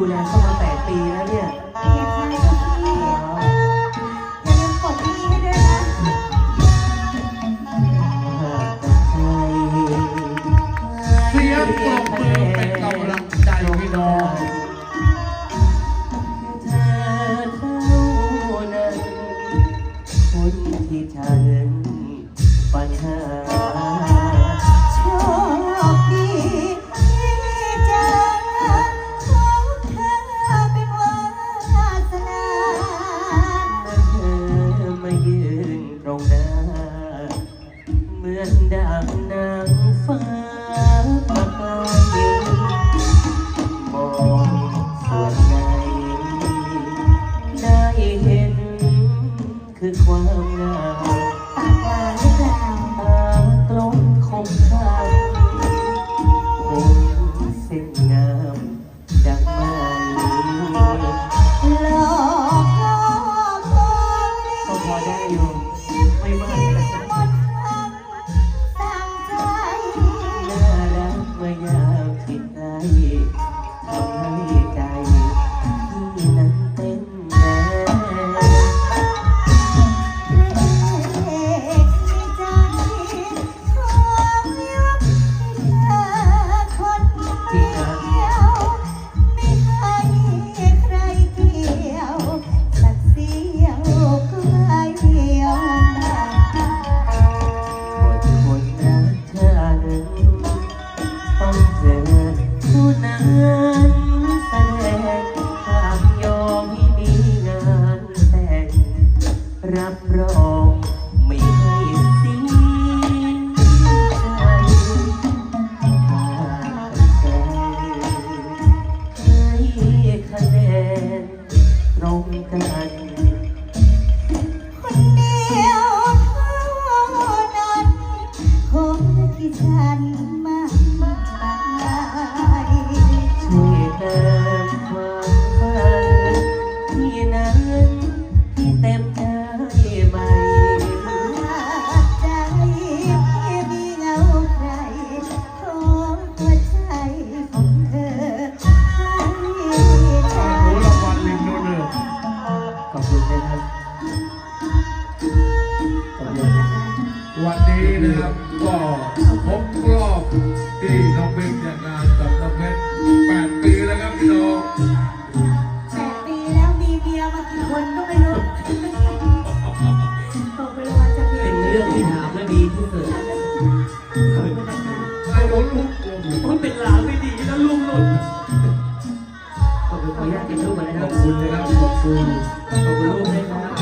ดูแลเข้ามาแปดปีแล้วเนี่ย Yeah. ขอบคุณนะครับขอบคุณขอบคุณลูกนะครับ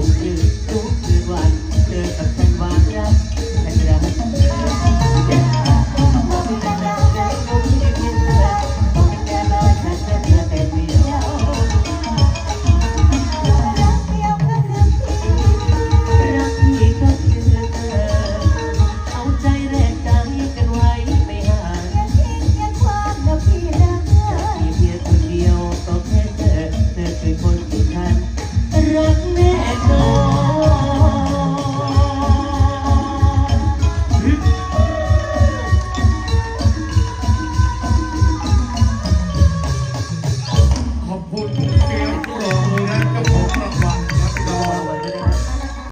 Don't.